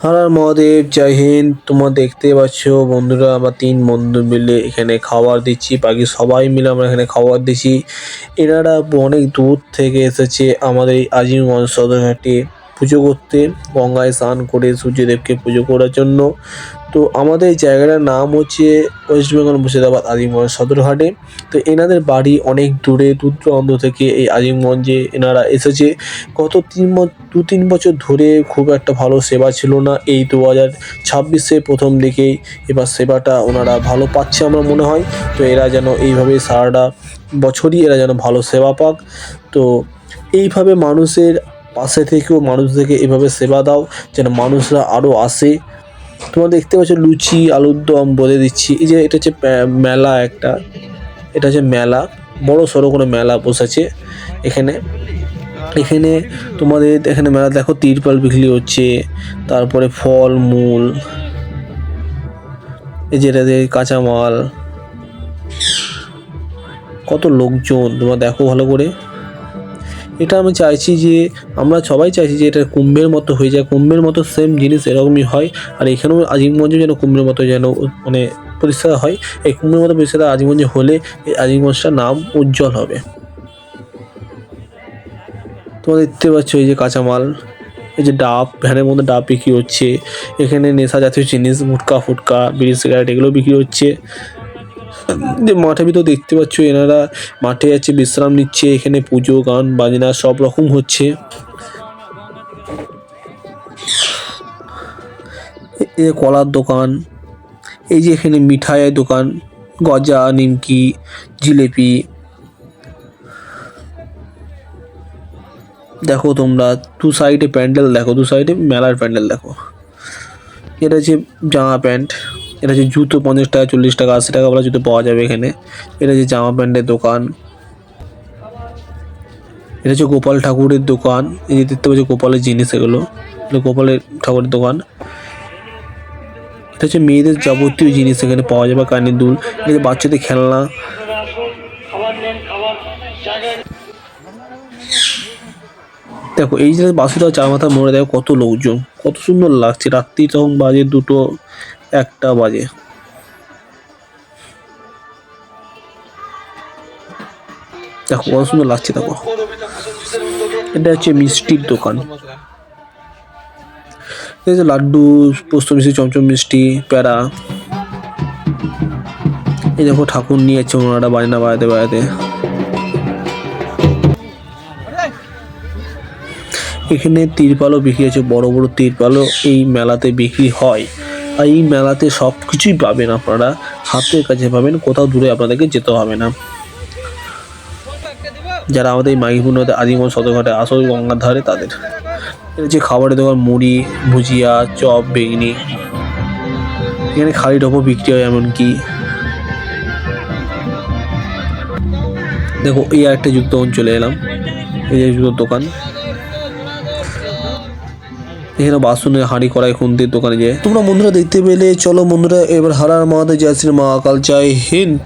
হারার মহাদেব, জয় হিন্দ। তোমরা দেখতে পাচ্ছ বন্ধুরা, আমরা তিন বন্ধু মিলে এখানে খাবার দিচ্ছি। বাকি সবাই মিলে আমরা এখানে খাবার দিচ্ছি। এনারা অনেক দূর থেকে এসেছে আমাদের আজিমগঞ্জ সদরঘাটে পুজো করতে। গঙ্গায় স্নান করে সূর্যদেবকে পুজো করার জন্য। তো আমাদের এই জায়গাটার নাম হচ্ছে ওয়েস্ট বেঙ্গল মুর্শিদাবাদ আজিমগঞ্জ সদরঘাটে। তো এনাদের বাড়ি অনেক দূরে দূর দূরান্ত থেকে এই আজিমগঞ্জে এনারা এসেছে। গত তিন দু তিন বছর ধরে খুব একটা ভালো সেবা ছিল না। এই দু হাজার ছাব্বিশে প্রথম দিকেই এবার সেবাটা ওনারা ভালো পাচ্ছে আমার মনে হয়। তো এরা যেন এইভাবে সারাটা বছরই এরা যেন ভালো সেবা পাক। তো এইভাবে মানুষের পাশে থেকেও মানুষদেরকে এভাবে সেবা দাও, যেন মানুষরা আরও আসে। তোমরা দেখতে পাচ্ছ লুচি, আলুর দম, বলে দিচ্ছি। এই যে এটা হচ্ছে মেলা একটা। এটা হচ্ছে মেলা। বড় সড়ো কোনো মেলা বসেছে এখানে। এখানে তোমাদের এখানে মেলা, দেখো তিরপাল বিক্রি হচ্ছে, তারপরে ফল, মূল, এই যেটা দিয়ে কাঁচামাল। কত লোকজন, তোমরা দেখো ভালো করে। এটা আমি চাইছি যে আমরা সবাই চাইছি যে এটা কুম্ভের মতো হয়ে যায়। কুম্ভের মতো সেম জিনিস এরকমই হয়। আর এখানেও আজিমগঞ্জ যেন কুম্ভের মতো যেন মানে পরিষ্কার হয়, এই কুম্ভের মতো পরিষ্কার আজিমগঞ্জে হলে এই আজিমগঞ্জটার নাম উজ্জ্বল হবে। তোমরা দেখতে পাচ্ছ এই যে কাঁচামাল, এই যে ডাব, ভ্যানের মধ্যে ডাব বিক্রি হচ্ছে। এখানে নেশা জাতীয় জিনিস মুটকা ফুটকা, বিড়ি, সিগারেট এগুলো বিক্রি হচ্ছে। মাঠের ভিতর দেখতে পাচ্ছ, এনারা মাঠে যাচ্ছে বিশ্রাম নিচ্ছে, এখানে পুজো, গান, বাজনা, সব রকম হচ্ছে। এ কলার দোকান, এই যে এখানে মিঠাইয়ের দোকান, গজা, নিমকি, জিলেপি। দেখো তোমরা, দু সাইডে প্যান্ডেল দেখো, দু সাইডে মেলার প্যান্ডেল দেখো। এটা হচ্ছে জামা প্যান্ট। এটা হচ্ছে জুতো পঞ্চাশ টাকা, চল্লিশ টাকা, আশি টাকা বলা জুতো পাওয়া যাবে এখানে। এটা হচ্ছে জামা প্যান্টের দোকান। এটা হচ্ছে গোপাল ঠাকুরের দোকান। এই যে দেখতে পাচ্ছি গোপালের জিনিস এগুলো। এটা গোপালের ঠাকুরের দোকান। এটা হচ্ছে মেয়েদের যাবতীয় জিনিস এখানে পাওয়া যাবে কানের দুল। এটা হচ্ছে বাচ্চাদের খেলনা। দেখো, এই যে বাসুটা চার মাথা মোড়ে, দেখো কত লোকজন। কত সুন্দর লাগছে। রাত্রি তখন বাজে দুটো। একটা বাজে। দেখো, কত সুন্দর লাগছে, দেখো। এটা হচ্ছে মিষ্টির দোকান। লাড্ডু, পোস্ত মিষ্টি, চমচম মিষ্টি প্যাড়া এই দেখো, ঠাকুর নিয়ে যাচ্ছে ওনারা বাজনা বাজাতে বাজাতে। এখানে তিরপালও বিক্রি আছে বড় বড় তিরপালও এই মেলাতে বিক্রি হয়। এই মেলাতে সব কিছুই পাবেন আপনারা। হাতের কাছে পাবেন, কোথাও দূরে আপনাদেরকে যেতে হবে না। যারা আমাদের এই মাইপুরতে আদিমন সদরঘাটে আসল গঙ্গার ধারে তাদের। যে খাবারের দোকান, মুড়ি, ভুজিয়া, চপ, বেগনি। এখানে খালি ডপও বিক্রি হয় এমনকি। দেখো, এই একটা যুক্ত চলে এলাম। এই যে জুতোর দোকান। এখানে বাসনের হাঁড়ি করাই খুন্তির দোকানে যায় তোমরা বন্ধুরা দেখতে পেলে, চলো বন্ধুরা, এবার হারার মহাদেব জয় মা মহাকাল চাই হিন্দ।